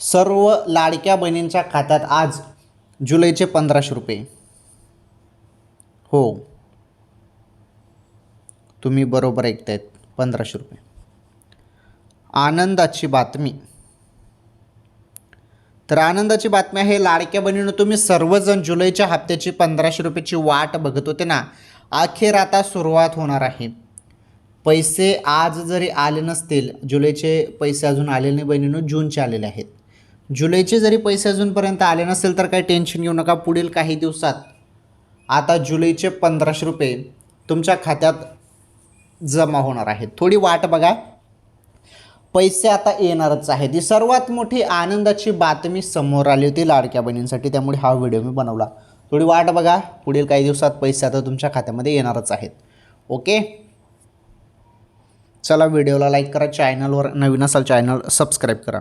सर्व लाडक्या बहिणींच्या खात्यात आज जुलैचे पंधराशे रुपये. हो. तुम्ही बरोबर ऐकतायत पंधराशे रुपये. आनंदाची बातमी. तर आनंदाची बातमी आहे लाडक्या बहिणीनं तुम्ही सर्वजण जुलैच्या हप्त्याची पंधराशे रुपयाची वाट बघत होते ना? अखेर आता सुरुवात होणार आहे. पैसे आज जरी आले नसतील जुलैचे पैसे अजून आलेले नाही बहिणीनं जूनचे आलेले आहेत. जुलैचे जरी पैसे अजूनपर्यंत आले नसेल तर काही टेन्शन घेऊ नका. पुढील काही दिवसात आता जुलैचे पंधराशे रुपये तुमच्या खात्यात जमा होणार आहेत. थोडी वाट बघा. पैसे आता येणारच आहेत. ही सर्वात मोठी आनंदाची बातमी समोर आली होती लाडक्या बहिणींसाठी. त्यामुळे हा व्हिडिओ मी बनवला. थोडी वाट बघा. पुढील काही दिवसात पैसे आता तुमच्या खात्यामध्ये येणारच आहेत. ओके? चला व्हिडिओला लाईक करा. चॅनलवर नवीन असाल चॅनल सबस्क्राईब करा.